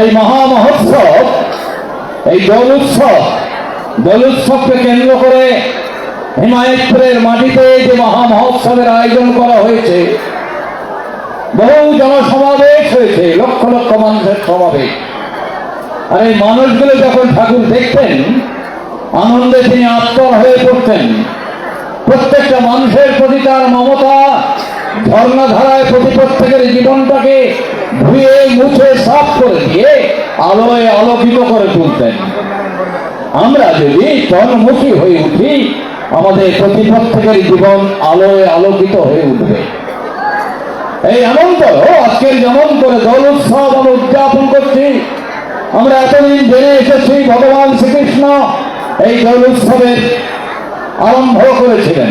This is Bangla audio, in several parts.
এই মহা মহোৎসব এই দোল উৎসব দোল উৎসবকে কেন্দ্র করে হিমায়তপুরের মাটিতে যে মহা মহোৎসবের আয়োজন করা হয়েছে, বহু জনসমাবেশ হয়েছে, লক্ষ লক্ষ মানুষের সমাবেশ। আর এই মানুষগুলো যখন ঠাকুর দেখতেন, আনন্দে তিনি আত্মর হয়ে পড়তেন। প্রত্যেকটা মানুষের প্রতি তার মমতা ঝর্ণাধারায় প্রতি প্রত্যেকের জীবনটাকে ধুয়ে, মুছে, সাফ করে দিয়ে আলোয় আলোকিত করে তুলতেন। আমরা যদি হয়ে উঠি, আমাদের প্রতি প্রত্যেকের জীবন আলোয় আলোকিত হয়ে উঠবে। এই এমন করো আজকের যেমন করে দোল উৎসব আমরা উদযাপন করছি, আমরা এতদিন জেনে এসেছি, ভগবান শ্রীকৃষ্ণ এই দোল উৎসবের আরম্ভ করেছিলেন।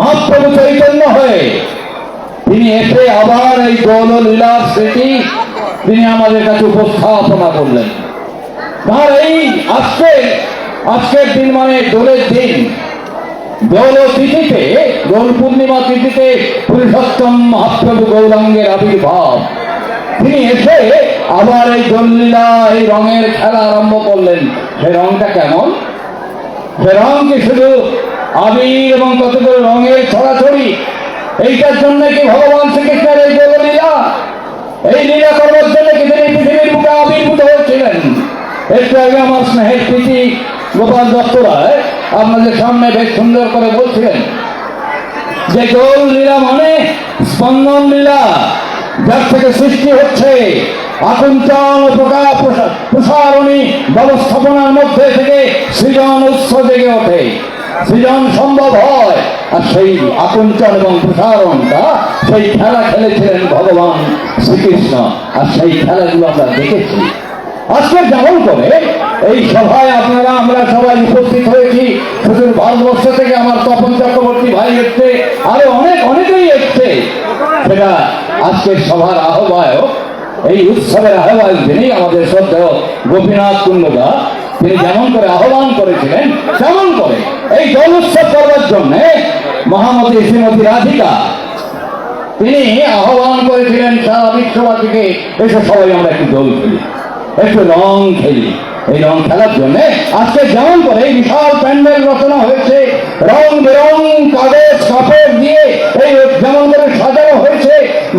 মহাপ্রভু চৈতন্য হয়ে তিনি এসে আবার এই দোল লীলার স্মৃতি তিনি আমাদের কাছে উপস্থাপনা করলেন। তার এই আজকে, আজকের দিন মানে দোলের দিন। দোল তিথিতে, দোল পূর্ণিমা তিথিতে পুরুষোত্তম মহাপ্রভু গৌরাঙ্গের আবির্ভাব। তিনি এসে আবার এই দোললীলা, এই রঙের খেলা আরম্ভ করলেন। সেই রংটা কেমন? সে রং কি শুধু আবির এবং কতগুলো রঙের ছড়াছড়ি। এইটার জন্য কি ভগবান শ্রীকৃষ্ণের এই লীলা? এই লীলা করবার জন্য কি তিনি পৃথিবীর বুকে আবির্ভূত হয়েছিলেন? একটু আগে আমার স্নেহের প্রীতি গোপাল দত্ত রায় আপনাদের সামনে বেশ সুন্দর করে বলছিলেন যে দোল লীলা মানে স্পন্দন লীলা, যার থেকে সৃষ্টি হচ্ছে আকুঞ্চন ও প্রকাশ, প্রসারণী, ব্যবস্থাপনার মধ্যে থেকে সৃজন উৎস জেগে ওঠে। সৃজন সম্ভব হয়। আর সেই আকুঞ্চন এবং প্রসারণটা, সেই খেলা খেলেছিলেন ভগবান শ্রীকৃষ্ণ, আর সেই খেলাগুলো আমরা দেখেছি। আজকে যেমন করে এই সভায় আপনারা, আমরা সবাই উপস্থিত হয়েছি। শুধু ভারতবর্ষ থেকে আমার তপন চক্রবর্তী ভাই এসছে, আরও অনেক অনেকেই এসছে। সেটা আজকের সভার আহ্বায়ক, এই উৎসবের আহ্বায়ক যিনি আমাদের শ্রদ্ধেয় গোপীনাথ কুণ্ডদা তিনি যেমন করে আহ্বান করেছিলেন, তেমন করে এই দল উৎসব করবার জন্য মহামতি শ্রীমতী রাধিকা, তিনি আহ্বান করেছিলেন, সারা বিশ্ববাসীকে, এসে সবাই আমরা একটু দোল খেলি, একটু রং খেলি। এই রং খেলার জন্য আজকে যেমন করে এই বিশাল প্যান্ডেল রচনা হয়েছে, রং বেরং কাগজ, কাপড় দিয়ে এই যেমন করে সাজানো হয়েছে,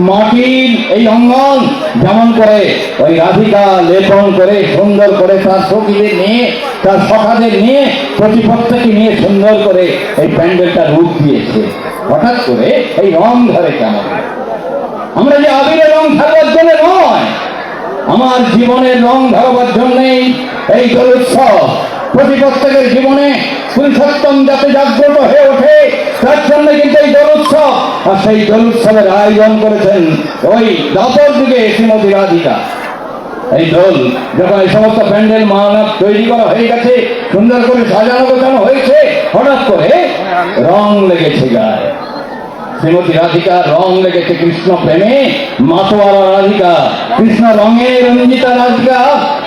মাটির এই অঙ্গন যেমন করে ওই রাধিকা লেপন করে সুন্দর করে তার সখীদের নিয়ে, তার সখাদের নিয়ে প্রতিপক্ষকে নিয়ে সুন্দর করে এই প্যান্ডেলটা রূপ দিয়েছে। হঠাৎ করে এই রং ধরে কেমন আমরা যে আবিরের রং খেলবার জন্য নয় আমার জীবনের রং ধরবার জন্যই এই দোল উৎসব প্রতি প্রত্যেকের জীবনে পুরুষোত্তম যাতে জাগ্রত হয়ে ওঠে, তার জন্য কিন্তু এই দোল উৎসব। আর সেই দোল উৎসবের আয়োজন করেছেন ওই দাপর দিকে শ্রীমতী রাধিকা। এই দোল যখন এই সমস্ত প্যান্ডেল মানব তৈরি করা হয়ে গেছে, সুন্দর করে সাজানো গোছানো হয়েছে, হঠাৎ করে রং লেগেছে গায়ে। শ্রীমতী রাধিকা, রং লেগেছে কৃষ্ণ প্রেমে মাতোয়ারা রাধিকা, কৃষ্ণ রঙে রঞ্জিতা রাধিকা,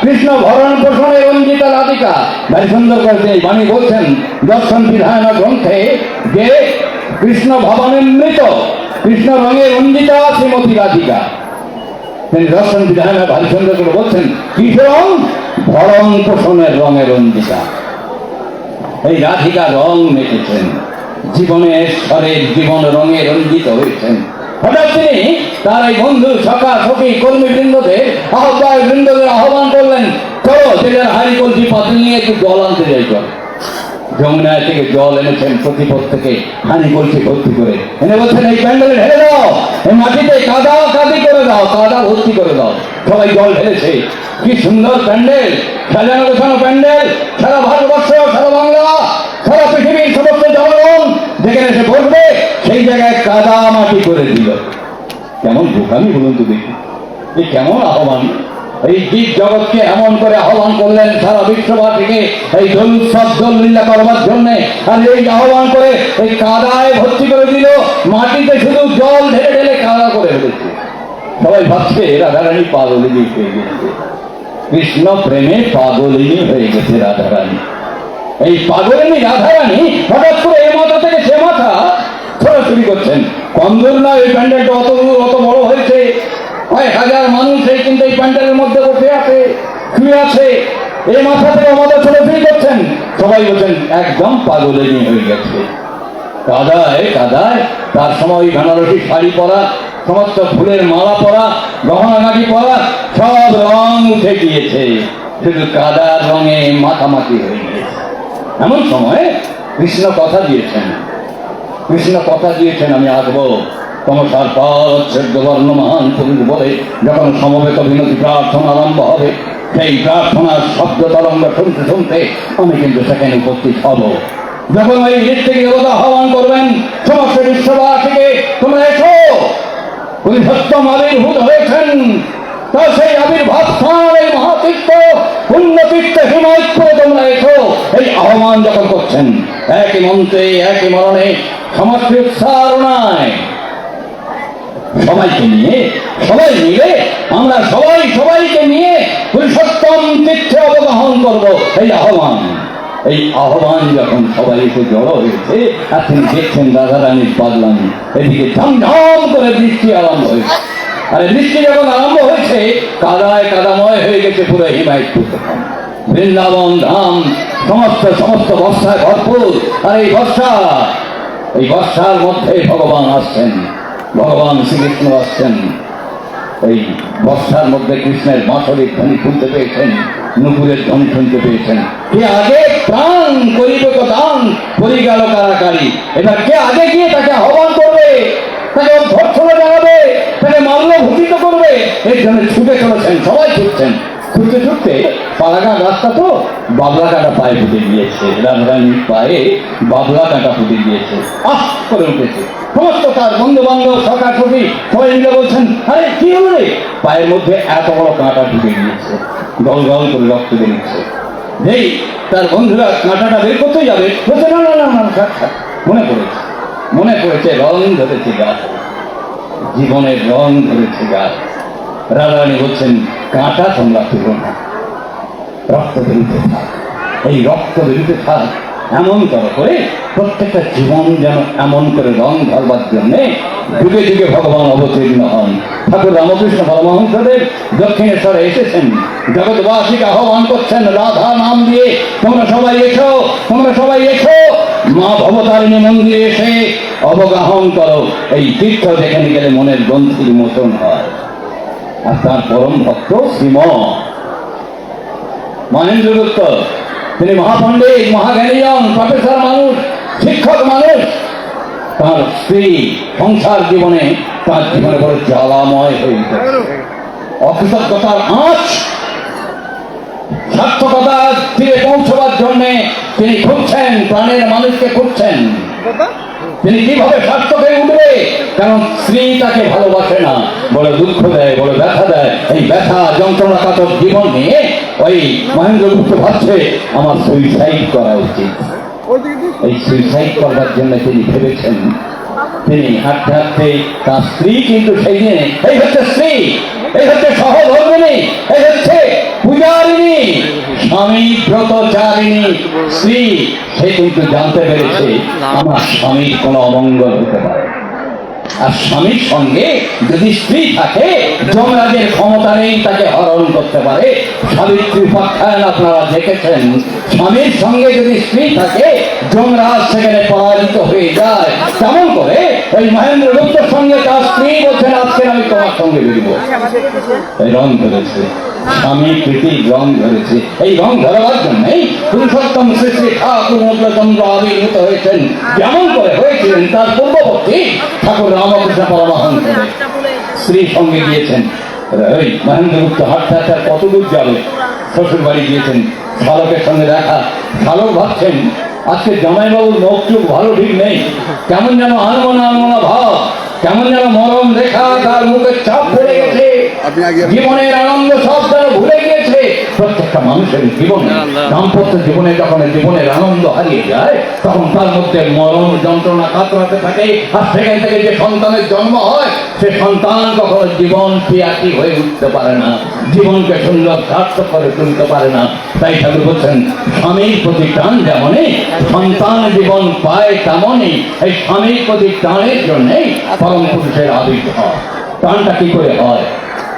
কৃষ্ণ ভরণ পোষণে রঞ্জিতা রাধিকা। ভাই সুন্দর করে তিনি বাণী বলছেন, দর্শন বিধায়ন গ্রন্থে যে কৃষ্ণ ভবনামৃত কৃষ্ণ রঙে রঞ্জিতা শ্রীমতী রাধিকা। তিনি দর্শন বিধায়ন ভারী সুন্দর করে বলছেন কিস রং, ভরণ পোষণের রঙে রঞ্জিতা। এই রাধিকা রং মেখেছেন জীবনে স্বরের জীবন রঙে রঞ্জিত হয়েছেন। হঠাৎ তিনি তার এই বন্ধু সখা সখী কর্মী বৃন্দদের আহ্বায়ক বৃন্দদের আহ্বান করলেন, চলো জেলের হাড়ি কলসি পাতিল নিয়ে একটু জল আনতে যাই চল। যমুনায় থেকে জল এনেছেন প্রতিপদ থেকে হানি কলসি ভর্তি করে। এনে বলছেন, এই প্যান্ডেলে ঢেলে দাও এই মাটিতে কাদা কাদি করে দাও, কাদা ভর্তি করে দাও। সবাই জল ঢেলেছে। কি সুন্দর প্যান্ডেল, সাজানো গোছানো প্যান্ডেল, সারা ভারতবর্ষ, সারা বাংলা, সারা পৃথিবীর সমস্ত জনগণ যেখানে এসে বসবে, সেই জায়গায় কাদা মাটি করে দিল। কেমন বোকামি বলুন তো দেখি। এ কেমন আহ্বান। এই জীব জগৎকে এমন করে আহ্বান করলেন সারা বিশ্ববাসীকে এই দোল উৎসব দোল লীলা করবার জন্য। আর এই আহ্বান করে এই কাদায় ভর্তি করে দিল। মাটিতে শুধু জল ঢেলে ঢেলে কাদা করে ফেলেছে। সবাই ভাবছে রাধারানী পাগলিনী হয়ে গেছে। কৃষ্ণ প্রেমে পাগলিনী হয়ে গেছে রাধারানী। এই পাগলিনী রাধারানী হঠাৎ করে এ মাথা থেকে সে মাথা ছোড়াছুড়ি করছেন। কন্দর না, এই প্যান্ডেলটা অত অত বড় হয়েছে। কয়েক হাজার মানুষ এই কিন্তু এই প্যান্ডেলের মধ্যে বসে আছে, শুয়ে আছে। এই মাথা থেকে ও মাথা ছোড়াছুড়ি করছেন। সবাই বলছেন, একদম পাগলিনী হয়ে গেছে। কাদায় কাদায়, তার সময় বেনারসি শাড়ি পরা, সমস্ত ফুলের মালা পরা গহনাগাটি পরা, সব রং উঠে গিয়েছে। শুধু কাদার রঙে মাখামাখি হয়ে গিয়েছে এমন সময় কৃষ্ণ কথা দিয়েছেন। কৃষ্ণ কথা দিয়েছেন, আমি আসব। তমসার পর বর্ণ মহান পুরুষ বলে যখন সমবেত বিনতি প্রার্থনা আরম্ভ হবে, সেই প্রার্থনার শব্দ তরঙ্গ শুনতে শুনতে আমি কিন্তু সেখানে উপস্থিত হব। যখন ওই ঋত্বিক দেবতা আহ্বান করবেন, সমস্ত বিশ্ববাসীকে তোমরা এসো। পুরুষোত্তম আবির্ভূত হয়েছেন। তা সেই আবির্ভাব স্থান, এই মহাতীর্থ, পুণ্যতীর্থ হিমায়িত তোমরা এসো। এই আহ্বান যখন করছেন, একই মন্ত্রে, একই মরণে সমস্ত উৎসারণায় সবাইকে নিয়ে, সবাই মিলে আমরা সবাই সবাইকে নিয়ে পুরুষোত্তম তীর্থে অবগাহন করব। এই আহ্বান এই আহ্বান যখন সবাই এসে জড়ো হয়েছে, আর তিনি দেখছেন রাধা রানীর পাগলামি। এদিকে ঝমঝম করে বৃষ্টি আরম্ভ হয়েছে। আর বৃষ্টি যখন আরম্ভ হয়েছে, কাদায় কাদাময় হয়ে গেছে পুরো হিমায়িত বৃন্দাবন, ধাম, সমস্ত সমস্ত বর্ষায় ভরপুর। আর এই বর্ষা, এই বর্ষার মধ্যে ভগবান আসছেন। ভগবান শ্রীকৃষ্ণ আসছেন। এই বর্ষার মধ্যে কৃষ্ণের বাঁশরের ধ্বনি শুনতে পেয়েছেন, নুপুরের ধ্বনি শুনতে পেয়েছেন। কে আগে প্রাণ করিবে তো দান করি গেল কারাকারি। এবার কে আগে গিয়ে তাকে আহ্বান করবে তাকে অভ্যর্থনা জানাবে তাকে মাল্য ভূষিত করবে এই জন্য ছুটে চলেছেন সবাই ছুটছেন ছুটতে পালাঘাট রাস্তা তো বাবলা কাটা পায়ে ফুটে গিয়েছে। রাজধানীর পায়ে বাবলা কাটা ফুটে দিয়েছে আহ, করে উঠেছে। সমস্ত তার বন্ধু বান্ধব সকা ছবি সবাই বলছেন, আরে, কি হলো পায়ের মধ্যে এত বড় কাঁটা ঢুকে গিয়েছে। গল গল করে রক্ত বেরিয়েছে যেই তার বন্ধুরা, কাঁটাটা বের করতে যাবে? বলছে না না না না। মনে পড়েছে মনে পড়েছে, রং ধরেছে গাছ। জীবনের রং ধরেছে গাছ। রাধারানী বলছেন, কাঁটা তোমরা তুলো না। রক্ত বেরোতে থাক। এই রক্ত বেরোতে থাক, এমন করে করে প্রত্যেকটা জীবন যেন এমন করে রং ধরবার জন্যে যুগে যুগে ভগবান অবতীর্ণ হন। ঠাকুর রামকৃষ্ণ পরমহংসদেব দক্ষিণেশ্বরে এসেছেন। জগৎবাসীকে আহ্বান করছেন, রাধা নাম দিয়ে তোমরা সবাই এসো, তোমরা সবাই এসো। মা ভবতারিণী মন্দিরে এসে অবগাহন করো। এই তীর্থ যেখানে গেলে মনের গ্রন্থির মোচন হয়। আর তার পরম ভক্ত শ্রীম। মহেন্দ্র গুপ্ত তিনি মহাপণ্ডিত, মহাজ্ঞানীজন প্রফেসর মানুষ, শিক্ষক মানুষ। তার স্ত্রী সংসার জীবনে, তার জীবনে বড় জ্বালাময় হয়ে গেছে অকৃতজ্ঞতার আঁচ, সার্থকতার তীরে পৌঁছবার জন্যে তিনি খুঁজছেন, প্রাণের মানুষকে খুঁজছেন। তিনি কীভাবে সার্থক হয়ে উঠবে? কারণ স্ত্রী তাকে ভালোবাসে না। বড় দুঃখ দেয় বড় ব্যথা দেয়। এই ব্যথা যন্ত্রণা কাতর জীবন নিয়ে ওই মহেন্দ্র গুপ্ত ভাবছে আমার সুইসাইড করা উচিত। এই সুইসাইড করবার জন্য তিনি ভেবেছেন। তিনি হাঁটতে হাঁটতে তার স্ত্রী কিন্তু সেই দিনে এই হচ্ছে স্ত্রী এই হচ্ছে সহধর্মিনী এই হচ্ছে পূজারিণী, স্বামী ব্রতচারিণী স্ত্রী, সে কিন্তু জানতে পেরেছে আমার স্বামীর কোনো অমঙ্গল হতে পারে। আর স্বামীর সঙ্গে যদি স্ত্রী থাকে, যমরাজের ক্ষমতা নেই, তাকে হরণ করতে পারে। সাবিত্রী উপাখ্যান আপনারা দেখেছেন। স্বামীর সঙ্গে যদি স্ত্রী থাকে, যমরাজ সেখানে পরাজিত হয়ে যায়। তেমন করে? ওই মহেন্দ্র গুপ্তের সঙ্গে তার স্ত্রী বলছেন আজকে আমি তোমার সঙ্গে বেরোবো। এই রং ধরেছে। স্বামী প্রীতির রং ধরেছে। এই রং ধরবার জন্যই পুরুষোত্তম শ্রী শ্রী ঠাকুর মধ্যচন্দ্র আবির্ভূত হয়েছেন। যেমন করে হয়েছিলেন তার পূর্ববর্তী ঠাকুর রামকৃষ্ণ পরমহংস। স্ত্রী সঙ্গে গিয়েছেন। ওই মহেন্দ্রগুপ্ত হাঁটতে হাঁটতে কত দূর যাবে? শ্বশুর বাড়ি গিয়েছেন। শালকের সঙ্গে দেখা। শালক ভাবছেন। আজকে জামাইবাবুর মুখ ভালো ঠিক নেই। কেমন যেন আনমনা আনমনা ভাব। কেমন যেন মরম রেখা তার মুখে চাপ পড়ে গেছে। জীবনের আনন্দ সব যেন একটা মানুষের জীবনে দাম্পত্য জীবনে যখন জীবনের আনন্দ হারিয়ে যায় তখন তার মধ্যে মরণ যন্ত্রণা কাতরাতে থাকে। আর সেখান থেকে যে সন্তানের জন্ম হয় সে সন্তান কখনো জীবন পিয়াকি হয়ে উঠতে পারে না। জীবনকে সুন্দর সার্থক করে তুলতে পারে না। তাই ঠাকুর বলছেন স্বামীর প্রতি টান যেমনই সন্তান জীবন পায় তেমনই এই স্বামীর প্রতি টানের জন্যই পরম পুরুষের আবির্ভাব। টানটা কি করে হয়?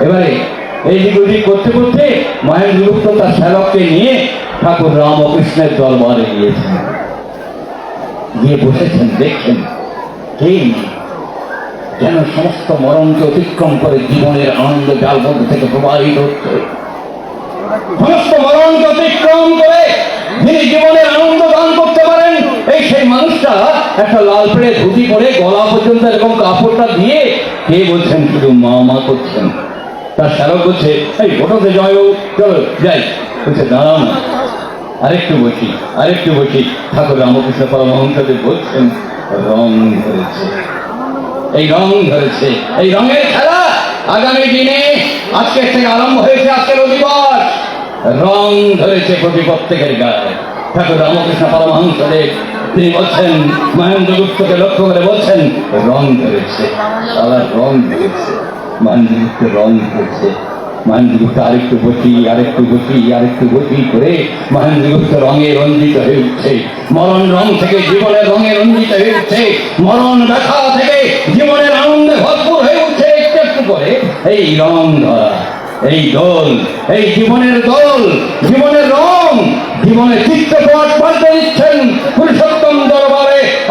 এবারে এই দিকটি করতে করতে মহেন্দ্র গুপ্ত তার শ্যালককে নিয়ে ঠাকুর রামকৃষ্ণের দরবারে গিয়েছেন। গিয়ে বসেছেন, দেখছেন যেন সমস্ত মরণকে অতিক্রম করে জীবনের আনন্দ জাল মধ্যে থেকে প্রবাহিত হচ্ছে। সমস্ত মরণকে অতিক্রম করে যিনি জীবনের আনন্দ দান করতে পারেন, এই সেই মানুষটা একটা লাল পেড়ে ধুতি পরে গলা পর্যন্ত এরকম কাপড়টা দিয়ে কে বলছেন, শুধু মা মা করছেন। তার স্মারক বলছে, এই ফটোতে জয়বাবু চলো, যাই। বলছে, দাঁড়াও না, আরেকটু বসি আরেকটু বসি। ঠাকুর রামকৃষ্ণ পরমহংসদেব বলছেন, রং ধরেছে। এই রং ধরেছে। এই রঙের খেলা আগামী দিনে, আজকে থেকে আরম্ভ হয়েছে আজকের অধিবাস রং ধরেছে প্রতি প্রত্যেকের গায়ে। ঠাকুর রামকৃষ্ণ পরমহংসদেব তিনি বলছেন মহেন্দ্র গুপ্তকে লক্ষ্য করে বলছেন, রং ধরেছে। সারা রং ধরেছে। মহেন্দ্র রং গুপ্ত আরেকটু আরেকটু আরেকটু করে রঙে রঞ্জিত হয়ে উঠছে মরণ রং থেকে জীবনের রঙে রঞ্জিত হয়ে উঠছে মরণ ব্যথা থেকে জীবনের আনন্দে ভরপুর হয়ে উঠছে একটু একটু করে। এই রং ধরা, এই দোল, এই জীবনের দোল, জীবনের রং জীবনের চিত্রপট পাল্টে দিচ্ছেন পুরুষোত্তম দরবারে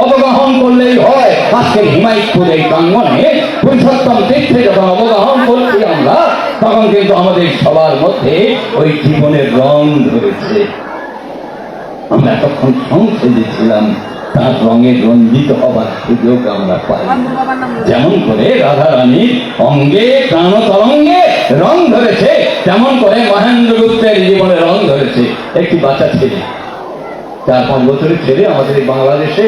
অবগাহন করলেই হয়। আজকে হিমায়তপুর এই প্রাঙ্গনে পুরুষোত্তম তীর্থে যখন অবগাহন করছি আমরা, তখন কিন্তু আমাদের সবার মধ্যে ওই জীবনের রং ধরেছে। আমরা এতক্ষণ সংসদে ছিলাম তার রঙে রঞ্জিত হবার সুযোগ আমরা পাই। যেমন করে রাধা রানীর অঙ্গে প্রাণ তরঙ্গে রং ধরেছে, তেমন করে মহেন্দ্র গুপ্তের জীবনে রং ধরেছে। একটি বাচ্চা ছেলে, চার পাঁচ বছরের ছেলে আমাদের বাংলাদেশে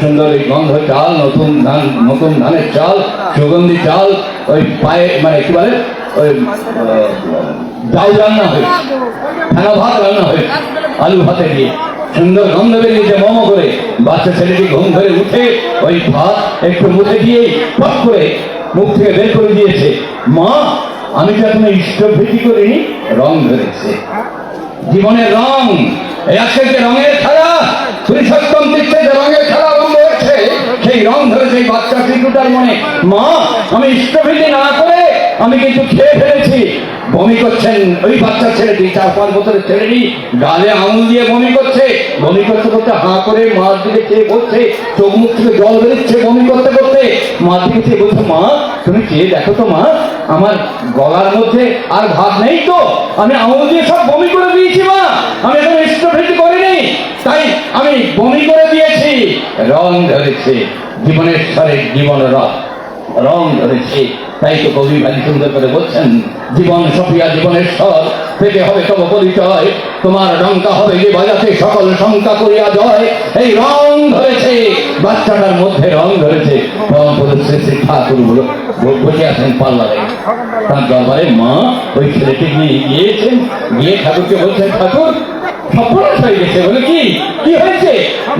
সুন্দর গন্ধ চাল, নতুন ধান, নতুন ধানের চাল, সুগন্ধি চাল, ওই পায়ে মানে কি বলে? ওই ডাল রান্না হয়েছে ফেনা ভাত রান্না হয়েছে আলু ভাতে দিয়ে। সুন্দর গন্ধ বেরিয়েছে, মোমো করে। বাচ্চা ছেলেটি ঘুম ধরে উঠে ওই ভাত একটু মুখে দিয়ে পট করে মুখ থেকে বের করে দিয়েছে। মা, আমি তো এখনও ইষ্টভীতি করিনি, রং ধরেছে। জীবনের রং আজকে রঙের খেলা, পুরুষোত্তম তীর্থে যে রং ধরেছে সেই বাচ্চা শিশুটার মনে মা আমি ইষ্টভীতি না করে আমি কিন্তু খেয়ে ফেলেছি। বমি করছেন, ওই বাচ্চা ছেলেটি চার পাঁচ বছরের ছেলেটি গালে আঙুল দিয়ে বমি করছে। বমি করতে করতে হাঁ করে মার দিকে চেয়ে বলছে চোখ মুখ থেকে জল বেরোচ্ছে বমি করতে করতে। মার দিকে চেয়ে বলছে, মা, তুমি চেয়ে দেখো তো, মা, আমার গলার মধ্যে আর ভাত নেই তো। আমি আঙুল দিয়ে সব বমি করে দিয়েছি, মা। আমি এখন ইষ্টভৃতি করিনি। তাই আমি বমি করে দিয়েছি। রং ধরেছে। জীবনের স্বরে জীবন রথ রং ধরেছে তাই তো কবি ভাই সুন্দর করে বলছেন, জীবন সফিয়া জীবনের স্বর, পেতে হবে তব পরিচয়। তোমার ডঙ্কা হবে যে বাজাতে সকল শঙ্কা করিয়া জয়। এই রং ধরেছে, বাচ্চাটার মধ্যে রং ধরেছে। পরম শ্রী ঠাকুর বসে আছেন পাল্লারে তার দরবারে মা ওই ছেলেটি নিয়ে গিয়েছেন। গিয়ে ঠাকুরকে বলছেন, ঠাকুর সফলতা হয়ে গেছে বলে কি? কি হয়েছে?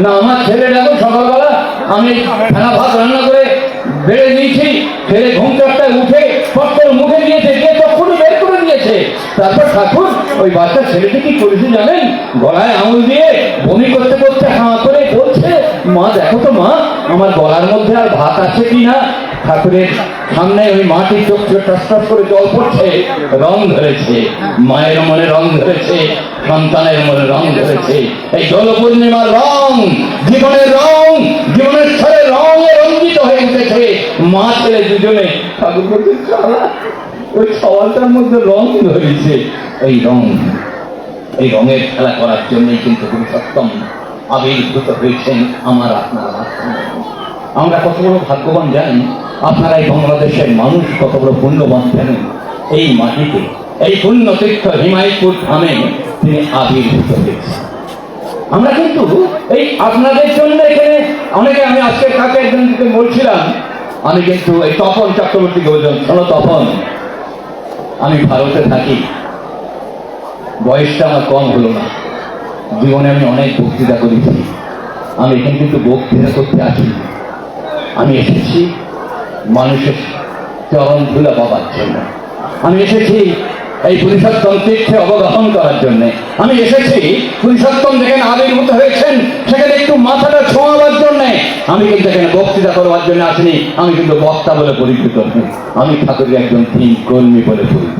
না, আমার ছেলে এখন সকালবেলা আমি ফেনা ভাত রান্না করে বেড়ে দিয়েছি ছেলে ঘুম চারটায় উঠে পত্তর মুখে দিয়েছে দিয়ে তখনই বের করে দিয়েছে তারপর ঠাকুর, ওই বাচ্চা ছেলেটি কি করেছে জানেন? গলায় আঙুল দিয়ে বমি করতে করতে হাঁ করে বলছে, মা, দেখো তো মা, আমার গলার মধ্যে আর ভাত আছে কি না? ঠাকুরের সামনে ওই মাটি চোখ টস করে জল পড়ছে, রং ধরেছে, মায়ের মনে রং ধরেছে, সন্তানের মনে রং ধরেছে। এই জল পূর্ণিমার রং, জীবনের ছড়ে রঙে রঞ্জিত হয়ে উঠেছে মা ছেলে দুজনে ঠাকুর বলছে "শালা, ওই সওয়ালটার মধ্যে রং ধরেছে। এই রং এই রঙের খেলা করার জন্যই কিন্তু পুরুষোত্তম আবির্ভূত হয়েছেন আমার আপনার আমরা কত বড় ভাগ্যবান জানেন আপনারা এই বাংলাদেশের মানুষ কত বড় পুণ্যবান জানেন। এই মাটিতে এই পুণ্য তীর্থ হিমায়তপুর ধামে তিনি আবির্ভূত হয়েছেন। আমরা কিন্তু এই আপনাদের জন্য এখানে অনেকে আমি আজকে কাকে একজনকে বলছিলাম আমি কিন্তু এই তপন চক্রবর্তী বলছিলাম শোনো তপন, আমি ভারতে থাকি। বয়সটা আমার কম হলো না। জীবনে আমি অনেক বক্তৃতা করেছি। আমি এখানে কিন্তু বক্তৃতা করতে আসি। আমি এসেছি মানুষের চরণ ধুলা পাবার জন্য। আমি এসেছি এই পুরুষোত্তম তীর্থে অবগাহন করার জন্য। আমি এসেছি, পুরুষোত্তম যেখানে আবির্ভূত হয়েছেন, সেখানে একটু মাথাটা ছোঁয়াবার জন্য। আমি কিন্তু এখানে বক্তৃতা করবার জন্য আসিনি, আমি কিন্তু বক্তা বলে পরিচিত। আমি ঠাকুরের একজন তিন কর্মী বলে পরিচিত।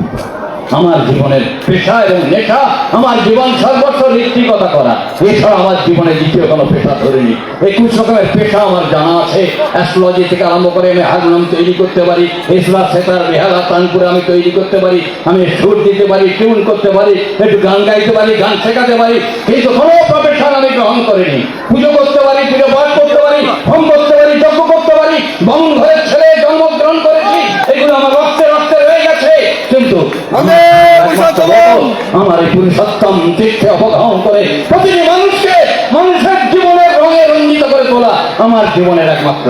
আমার জীবনের পেশা এবং নেশা, আমার জীবন সর্বস্ব ঋত্বিকতা করা। এছাড়া আমার জীবনে দ্বিতীয় কোনো পেশা ধরিনি। একুশ রকমের পেশা আমার জানা আছে। অ্যাস্ট্রোলজি থেকে আরম্ভ করে আমি হারমোনিয়াম তৈরি করতে পারি। এসরা সেতার বেহালা তানপুরে আমি তৈরি করতে পারি। আমি সুর দিতে পারি টিউন করতে পারি, একটু গান গাইতে পারি, গান শেখাতে পারি। কিন্তু কোনো প্রফেশন আমি গ্রহণ করিনি। পুজো করতে পারি, পুজো পাঠ করতে পারি, হোম করতে পারি, যজ্ঞ করতে পারি। ঘরের ছেলে জন্মগ্রহণ আমার এই পুরুষোত্তম তীর্থে অবগাহন করে প্রতিটি মানুষকে মানুষের জীবনের রঙে রঞ্জিত করে তোলা আমার জীবনের একমাত্র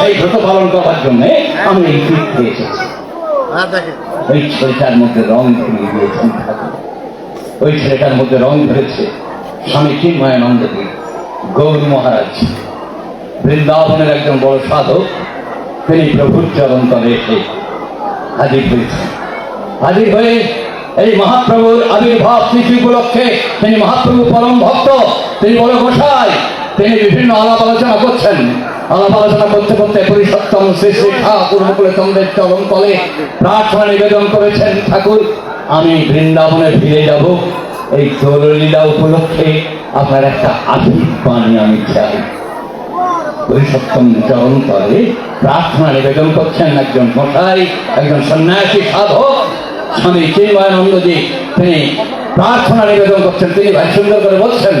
সেই ব্রত পালন করবার জন্য আমি এই তীর্থে এসেছি হ্যাঁ ওই ছেলেটার মধ্যে রং ধরিয়ে দিয়েছেন ওই ছেলেটার মধ্যে রং ধরেছে স্বামী গৌর মহারাজ। বৃন্দাবনের একজন বড় সাধক তিনি প্রভুর চরণ তলে এসে হাজির হয়েছেন। হাজির হয়ে এই মহাপ্রভুর আবির্ভাব তিথি উপলক্ষে তিনি মহাপ্রভু পরম ভক্ত, তিনি বড় গোসাই, তিনি বিভিন্ন আলাপ আলোচনা করছেন। আলাপ আলোচনা করতে করতে পুরুষোত্তম শ্রী শ্রী ঠাকুর মুকুলে চন্দ্রের চরণ তলে প্রার্থনা নিবেদন করেছেন, ঠাকুর, আমি বৃন্দাবনে ফিরে যাব। এই চৌরলীলা উপলক্ষে আপনার একটা আধুনিক পানি আমি চাই। পুরুষোত্তম চরণ তলে প্রার্থনা নিবেদন করছেন একজন মশাই একজন সন্ন্যাসী, সাধক। স্বামী চিন্ময়ানন্দজি তিনি প্রার্থনা নিবেদন করছেন, তিনি ভাই সুন্দর করে বলছেন,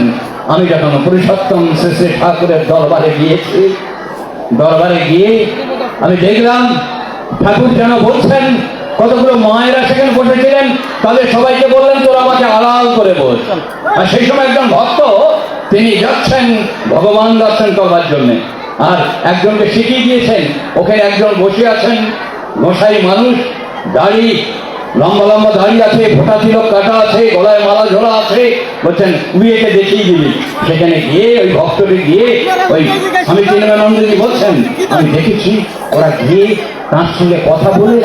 আমি যখন পুরুষোত্তম শ্রী ঠাকুরের দরবারে গিয়েছি, দরবারে গিয়ে আমি দেখলাম ঠাকুর যেন বলছেন, কতগুলো মায়েরা সেখানে বসেছিলেন, তাদের সবাইকে বললেন, তোরা আমাকে আড়াল করে বল আর সেই সময় একজন ভক্ত, তিনি যাচ্ছেন ভগবান দর্শন করবার জন্য, আর একজনকে শিখিয়ে দিয়েছেন, ওখানে একজন বসে আছেন, মশাই মানুষ, দাড়ি লম্বা লম্বা দাড়ি আছে, ফোটা তিলক কাটা আছে, গলায় মালা ঝোলা আছে। বলছেন উইয়েকে দেখিয়ে দিবি। সেখানে গিয়ে, ওই ভক্তটি গিয়ে, ওই স্বামী চিন্ময়ানন্দজি বলছেন, আমি দেখেছি, ওরা গিয়ে তার সঙ্গে কথা বলে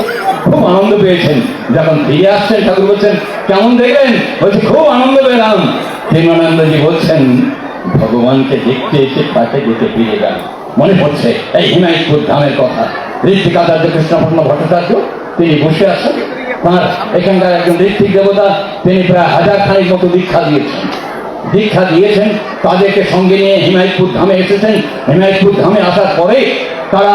খুব আনন্দ পেয়েছেন। যখন ফিরে আসছেন, ঠাকুর বলছেন, কেমন দেখলেন? বলছে, খুব আনন্দ পেলাম। চিন্ময়ানন্দজি বলছেন, ভগবানকে দেখতে এসে পাশে যেতে ফিরে যান। মনে পড়ছে, এই হিমায়তপুর ধামের কথা। ঋত্বিকাচার্য কৃষ্ণপূর্ণ ভট্টাচার্য, তিনি বসে আছেন। তার এখানকার একজন ঋত্বিক দেবতা, তিনি প্রায় হাজার খানিক মতো দীক্ষা দিয়েছেন। দীক্ষা দিয়েছেন, তাদেরকে সঙ্গে নিয়ে হিমায়তপুর ধামে এসেছেন। হিমায়তপুর ধামে আসার পরে তারা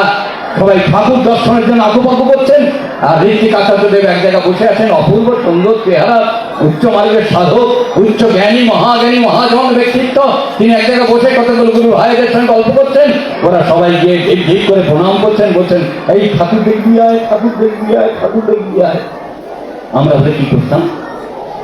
সবাই ঠাকুর দর্শনের জন্য আকুপাকু করছেন। আর ঋত্বিক আচার্যদেব এক জায়গায় বসে আছেন, অপূর্ব সুন্দর চেহারা, উচ্চ মার্গের সাধক, উচ্চ জ্ঞানী, মহাজ্ঞানী মহাজন ব্যক্তিত্ব। তিনি এক জায়গায় বসে কতগুলো গুরু ভাইদের সঙ্গে গল্প করছেন। ওরা সবাই গিয়ে ঢিক ঢিক করে প্রণাম করছেন, বলছেন, এই ঠাকুর দেখবি আয় ঠাকুর দেখবি আয় ঠাকুর দেখবি আয় আমরা হলে কি করতাম?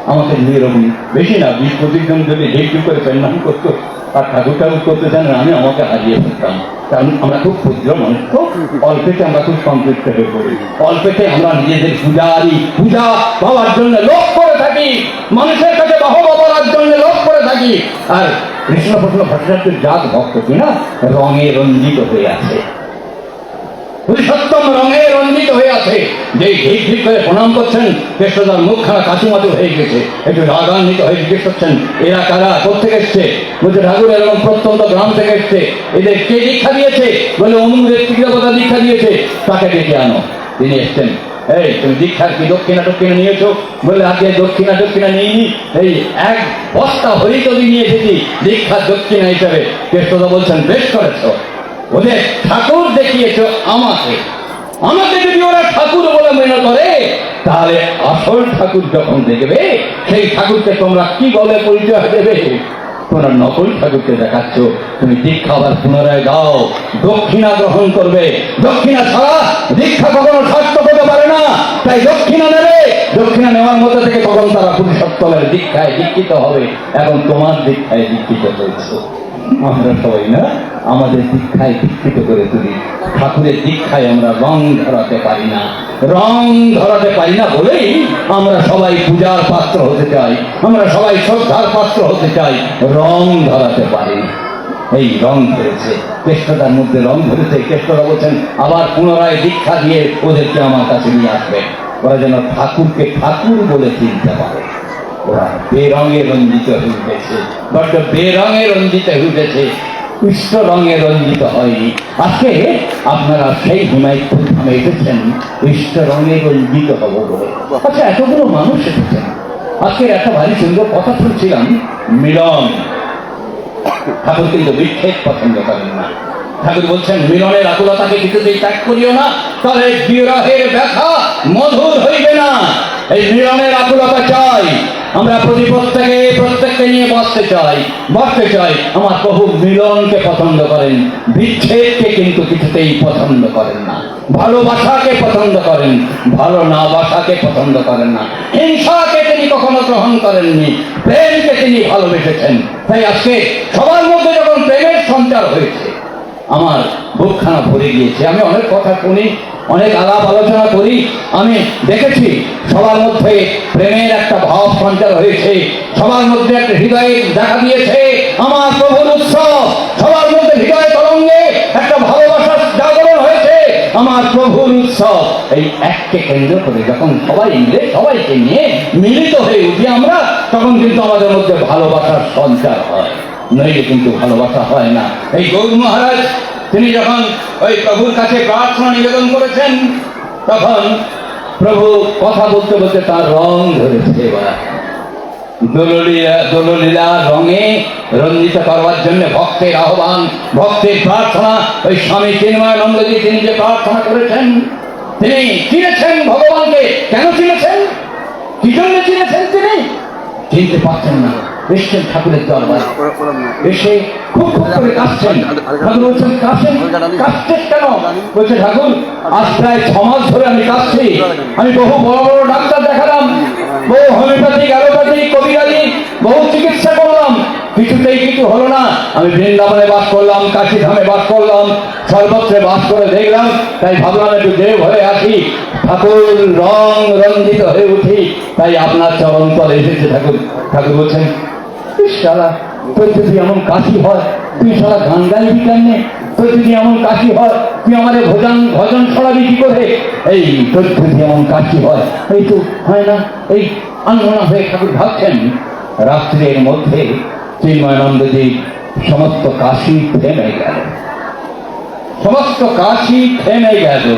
আমাকে নিয়ে এরকম বেশি না, বিশ পঁচিশ জন যদি ঢেক করে প্রেরণাম করতো আর ঠাকুর ঠাকুর করতে চান আমি আমাকে হারিয়ে ফেলতাম। কারণ আমরা খুব ক্ষুদ্র মানুষ তো অল্পেতে আমরা খুব সম্পৃক্ত হয়ে পড়ি। অল্পেতে আমরা নিজেদের পূজারি, পূজা পাওয়ার জন্য লোক করে থাকি, মানুষের কাছে বাহবা বলার জন্য লোক করে থাকি। আর কৃষ্ণ কৃষ্ণপট্ন ভট্টাচার্যের জাত ভক্ত কিনা? রঙে রঞ্জিত হয়ে আছে। পুরুষোত্তম রঙে রঞ্জিত হয়ে আছে। যে ঢিক ঢিক করে প্রণাম করছেন, কৃষ্ণদার মুখখানা কাচুমাচু হয়ে গেছে একটু রাগান্বিত হয়ে জিজ্ঞেস করছেন, এরা কারা? কোথেকে এসছে? বলছে, ঠাকুর এরকম প্রত্যন্ত গ্রাম থেকে এসছে। এদের কে দীক্ষা দিয়েছে? বলে, অমুক ব্যক্তি দেবতা দীক্ষা দিয়েছে। তাকে ডেকে আনো। তিনি এসছেন। এই, তুমি দীক্ষার কি দক্ষিণা দক্ষিণা নিয়েছো? বলে, আগে দক্ষিণা দক্ষিণা নিইনি। এই এক বস্তা হরিতদি নিয়ে এসেছি। দীক্ষার দক্ষিণা হিসাবে। কৃষ্ণদা বলছেন, বেশ করেছ। ওদের ঠাকুর দেখিয়েছ আমাকে। আমাকে যদি ওরা ঠাকুর বলে মনে করে, তাহলে আসল ঠাকুর যখন দেখবে, সেই ঠাকুরকে তোমরা কি বলে পরিচয় দেবে? তোমরা নকল ঠাকুরকে দেখাচ্ছ। তুমি দীক্ষা আবার পুনরায় দাও। দক্ষিণা গ্রহণ করবে। দক্ষিণা ছাড়া দীক্ষা কখনো সার্থক হতে পারে না। তাই দক্ষিণা নেবে। দক্ষিণা নেওয়ার মধ্যে থেকে তখন তারা পুরুষোত্তমের দীক্ষায় দীক্ষিত হবে এবং তোমার দীক্ষায় দীক্ষিত হয়েছে। আমরা সবাই না আমাদের দীক্ষায় দীক্ষিত করে তুলি। ঠাকুরের দীক্ষায় আমরা রং ধরাতে পারি না। রং ধরাতে পারি না বলেই আমরা সবাই পূজার পাত্র হতে চাই। আমরা সবাই শ্রদ্ধার পাত্র হতে চাই। রং ধরাতে পারি। এই রং ধরেছে। কেষ্টতার মধ্যে রং ধরেছে। কেষ্টরা বলছেন, আবার পুনরায় দীক্ষা দিয়ে ওদেরকে আমার কাছে নিয়ে আসবে। ওরা যেন ঠাকুরকে ঠাকুর বলে চিনতে পারে। ওরা বেরঙে রঞ্জিত হয়ে উঠেছে বড্ড বেরঙে রঞ্জিত হয়ে কৃষ্ণ রঙে রঞ্জিত হয়নি। আজকে আপনারা সেই হিমায়তপুর ধামে এসেছেন। কৃষ্ণ রঙে রঞ্জিত হব বলে। আচ্ছা এতগুলো মানুষ এসেছেন। আজকের একটা ভারী সুন্দর কথা শুনছিলাম। মিলন। ঠাকুর কিন্তু বিক্ষেপ পছন্দ করেন না। ঠাকুর বলছেন, মিলনের আকুলতাকে কিছুতেই ত্যাগ করিও না। তাহলে বিরহের ব্যথা মধুর হইবে না। এই মিলনের আকুলতা চাই। আমরা প্রতি প্রত্যেকে, প্রত্যেককে নিয়ে বাঁচতে চাই বাঁচতে চাই। আমার প্রভু মিলনকে পছন্দ করেন, বিচ্ছেদকে কিন্তু কিছুতেই পছন্দ করেন না। ভালোবাসাকে পছন্দ করেন, ভালো না বাসাকে পছন্দ করেন না। হিংসাকে তিনি কখনো গ্রহণ করেননি, প্রেমকে তিনি ভালোবেসেছেন। তাই আজকে সবার মধ্যে যখন প্রেমের সঞ্চার হয়েছে, আমার বুকখানা ভরে গিয়েছে। আমি অনেক কথা শুনি অনেক আলাপ আলোচনা করি, আমি দেখেছি, সবার মধ্যে প্রেমের একটা ভাব সঞ্চার হয়েছে, সবার মধ্যে একটা হৃদয়ে দেখা দিয়েছে, আমার প্রভুর উৎসব, সবার মধ্যে হৃদয় তরঙ্গে একটা ভালোবাসার জাগরণ হয়েছে, আমার প্রভুর উৎসব। এই এককে কেন্দ্র করে যখন সবাই মিলে, সবাইকে নিয়ে মিলিত হয়ে উঠি আমরা, তখন কিন্তু আমাদের মধ্যে ভালোবাসার সঞ্চার হয়। নইলে কিন্তু ভালোবাসা হয় না। এই গৌর মহারাজ তিনি যখন ওই প্রভুর কাছে প্রার্থনা নিবেদন করেছেন, তখন প্রভু কথা বলতে বলতে তার রং ধরেছে এবার। দোললীলা দোললীলা রঙে রঞ্জিত করবার জন্য ভক্তের আহ্বান, ভক্তের প্রার্থনা, ওই স্বামী চিন্ময়ানন্দজি তিনি যে প্রার্থনা করেছেন, তিনি চিনেছেন ভগবানকে। কেন চিনেছেন? কি জন্য চিনেছেন তিনি? চিনতে পারছেন না। এসছেন ঠাকুরের দরবারে। এসে খুব খুব করে কাঁদছেন। ঠাকুর বলছেন, কাঁদছেন? কাঁদছেন কেন? বলছে, ঠাকুর, আজ প্রায় ছ মাস ধরে আমি কাঁদছি। আমি বহু বড় বড় ডাক্তার দেখালাম। বহু হোমিওপ্যাথিক, অ্যালোপ্যাথিক, কবিরাজি, বহু চিকিৎসা করলাম। কিছুতেই কিছু হলো না। আমি বৃন্দাবনে বাস করলাম কাশী ধামে বাস করলাম সর্বত্রে বাস করে দেখলাম। তাই ভাবলাম একটু দেব হয়ে আসি। ঠাকুর, রং রঞ্জিত হয়ে উঠি। তাই আপনার চরণ তলে এসেছে ঠাকুর। ঠাকুর বলছেন শালা, তোর যদি এমন কাশি হয়, তুই শালা গান গাইবি কেমনে? তোর যদি এমন কাশি হয়, তুই আমাদের ভোজন, ভজন ছড়াবি কি করে? এই, তোর যদি এমন কাশি হয়, এই তো হয় না, এই হয়ে ঠাকুর ভাবছেন। রাত্রের মধ্যে চিন্ময়ানন্দজি সমস্ত কাশি থেমে গেল। সমস্ত কাশি থেমে গেল।